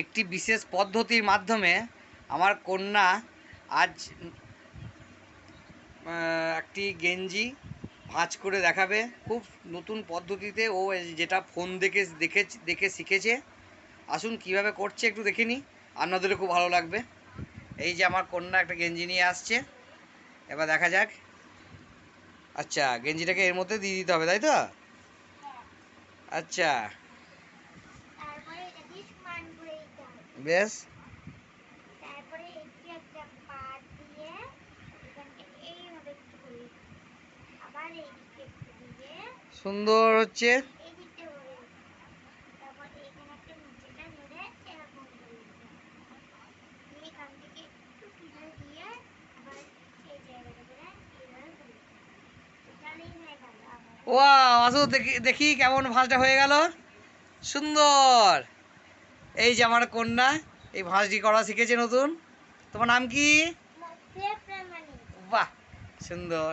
একটি বিশেষ পদ্ধতির মাধ্যমে আমার কন্যা আজ একটি গেঞ্জি ভাঁজ করে দেখাবে। খুব নতুন পদ্ধতিতে ও যেটা ফোন দেখে দেখে দেখে শিখেছে। আসুন কীভাবে করছে একটু দেখে নিই। আপনাদেরও খুব ভালো লাগবে। এই যে আমার কন্যা একটা গেঞ্জি নিয়ে আসছে। এবার দেখা যাক। আচ্ছা গেঞ্জিটাকে এর মধ্যে দিয়ে দিতে হবে, তাই তো? আচ্ছা তারপরে এটাকে সমান করে বেশ তারপরে একটু একটা পাত দিয়ে এইভাবে একটু করে আবার এইদিকে একটু দিয়ে সুন্দর হচ্ছে। ওয়া আসো দেখি দেখি কেমন ভাঁজটা হয়ে গেল। সুন্দর। এই যে আমার কন্যা এই ভাঁজটি করা শিখেছে নতুন। তোমার নাম কি? বাহ সুন্দর।